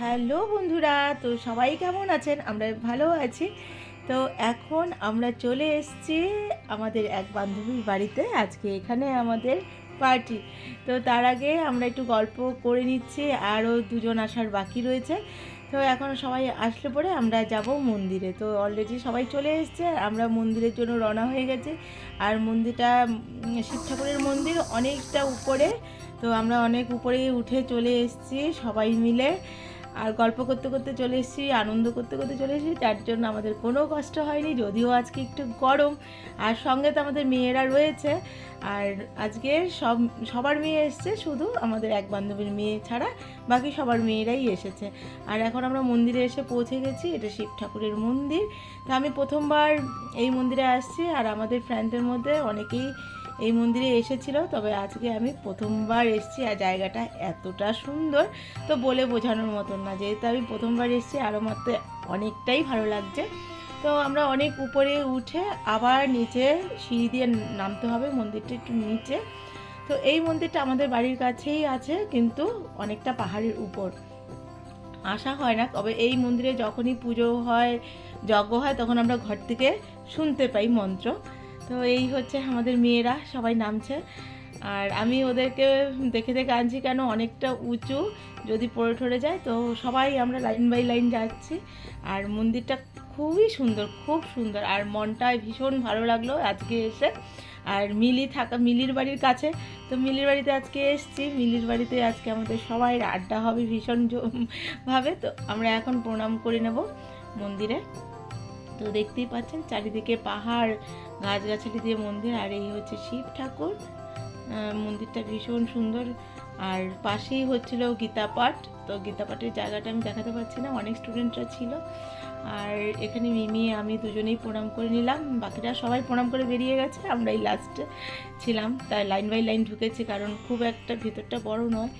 Hello বন্ধুরা, তো সবাই কেমন আছেন? আমরা ভালো আছি। তো এখন আমরা চলে এসেছি আমাদের এক বান্ধবীর বাড়িতে। আজকে এখানে আমাদের পার্টি। তো তার আগে আমরা একটু গল্প করে নিচ্ছি, আরও দুজন আসার বাকি রয়েছে। তো এখন সবাই আসলে পরে আমরা যাব মন্দিরে। তো অলরেডি সবাই চলে এসছে আমরা মন্দিরের জন্য রওনা হয়ে গেছি। আর মন্দিরটা শিব ঠাকুরের মন্দির অনেকটা উপরে। তো আমরা অনেক উপরে উঠে চলে এসেছি সবাই মিলে। আর গল্প করতে করতে চলে এসেছি, আনন্দ করতে করতে চলে এসেছি, যার জন্য আমাদের কোনো কষ্ট হয়নি, যদিও আজকে একটু গরম। আর সঙ্গে তো আমাদের মেয়েরা রয়েছে, আর আজকে সব, সবার মেয়ে এসছে, শুধু আমাদের এক বান্ধবীর মেয়ে ছাড়া বাকি সবার মেয়েরাই এসেছে। আর এখন আমরা মন্দিরে এসে পৌঁছে গেছি, এটা শিব ঠাকুরের মন্দির। তা আমি প্রথমবার এই মন্দিরে আসছি, আর আমাদের ফ্রেন্ডদের মধ্যে অনেকেই এই মন্দিরে এসেছিল, তবে আজকে আমি প্রথমবার এসেছি আর জায়গাটা এতটা সুন্দর তো বলে বোঝানোর মতন না। যেহেতু আমি প্রথমবার এসেছি আরও মাত্র অনেকটাই ভালো লাগছে। তো আমরা অনেক উপরে উঠে আবার নিচে সিঁড়ি দিয়ে নামতে হবে, মন্দিরটা একটু নিচে। তো এই মন্দিরটা আমাদের বাড়ির কাছেই আছে, কিন্তু অনেকটা পাহাড়ের উপর। আসা হয় না, তবে এই মন্দিরে যখনই পুজো হয়, যজ্ঞ হয়, তখন আমরা ঘর থেকে শুনতে পাই মন্ত্র। তো এই হচ্ছে আমাদের মেয়েরা, সবাই নামছে। আর আমি ওদেরকে দেখে দেখে আনছি কেন অনেকটা উঁচু, যদি পড়ে ঠরে যায়। তো সবাই আমরা লাইন বাই লাইন যাচ্ছি। আর মন্দিরটা খুবই সুন্দর, খুব সুন্দর। আর মনটায় ভীষণ ভালো লাগল আজকে এসে। আর মিলি থাকা, মিলির বাড়ির কাছে। তো মিলির বাড়িতে আজকে এসেছি। মিলির বাড়িতে আজকে আমাদের সবাই আড্ডা হবে ভীষণ ভাবে তো আমরা এখন প্রণাম করে নেব মন্দিরে। তো দেখতেই পাচ্ছেন, চারিদিকে পাহাড় গাছগাছালি দিয়ে মন্দির, আর এই হচ্ছে শিব ঠাকুর। মন্দিরটা ভীষণ সুন্দর। আর পাশেই হচ্ছিল গীতা পাঠ তো গীতা পাঠের জায়গাটা আমি দেখাতে পারছি না, অনেক স্টুডেন্টরা ছিল। আর এখানে মিমি, আমি দুজনেই প্রণাম করে নিলাম। বাকিরা সবাই প্রণাম করে বেরিয়ে গেছে। আমরা এই লাস্টে ছিলাম। তাই লাইন বাই লাইন ঢুকেছি, কারণ খুব একটা ভিতরটা বড় নয়।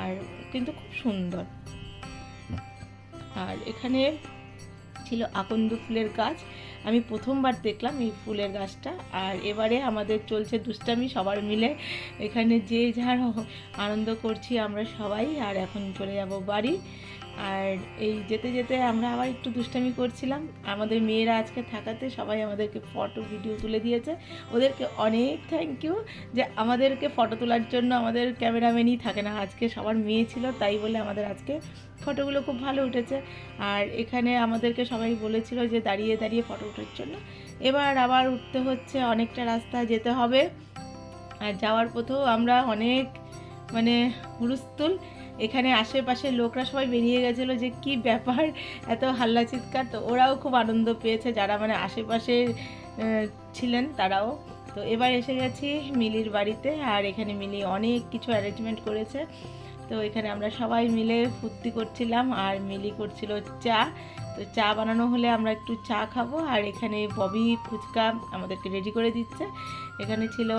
আর কিন্তু খুব সুন্দর। আর এখানে ছিল আকন্দ ফুলের গাছ। আমি প্রথমবার দেখলাম এই ফুলের গাছটা। আর এবারে আমাদের চলছে দুষ্টামি, সবার মিলে এখানে যে যার আনন্দ করছি আমরা সবাই। আর এখন চলে যাব বাড়ি। আর এই যেতে যেতে আমরা আবার একটু দুষ্টামি করছিলাম। আমাদের মেয়েরা আজকে থাকাতে সবাই আমাদেরকে ফটো ভিডিও তুলে দিয়েছে। ওদেরকে অনেক থ্যাংক ইউ যে আমাদেরকে ফটো তোলার জন্য আমাদের ক্যামেরাম্যানই থাকে না। আজকে সবার মেয়ে ছিল, তাই বলে আমাদের আজকে ফটোগুলো খুব ভালো উঠেছে। আর এখানে আমাদেরকে সবাই বলেছিল যে দাঁড়িয়ে দাঁড়িয়ে ফটো ওঠার জন্য। এবার আবার উঠতে হচ্ছে, অনেকটা রাস্তা যেতে হবে। আর যাওয়ার পথেও আমরা অনেক মানে হুলস্থুল এখানে আশেপাশে লোকরা সবাই বেরিয়ে গেছিল যে কি ব্যাপার, এত হাল্লা চিৎকার তো ওরাও খুব আনন্দ পেয়েছে, যারা মানে আশেপাশে ছিলেন তারাও। তো এবার এসে গেছি মিলির বাড়িতে, আর এখানে মিলি অনেক কিছু অ্যারেঞ্জমেন্ট করেছে। তো এখানে আমরা সবাই মিলে ফুর্তি করছিলাম, আর মিলি করছিল চা। তো চা বানানো হলে আমরা একটু চা খাব, আর এখানে ববি ফুচকা আমাদেরকে রেডি করে দিচ্ছে। এখানে ছিল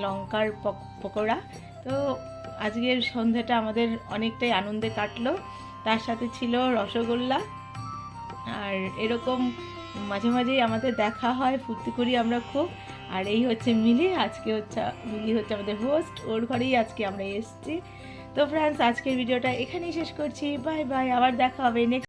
লঙ্কার পক- পকোড়া। তো আজকের সন্ধ্যাটা আমাদের অনেকটাই আনন্দে কাটলো। তার সাথে ছিল রসগোল্লা। আর এরকম মাঝে মাঝেই আমাদের দেখা হয়, ফুর্তি করি আমরা খুব। আর এই হচ্ছে মিলি, আজকে হচ্ছে, মিলি হচ্ছে আমাদের হোস্ট ওর ঘরেই আজকে আমরা এসছি। তো ফ্রেন্ডস আজকের ভিডিওটা এখানেই শেষ করছি। বাই বাই আবার দেখা হবে নেক্সট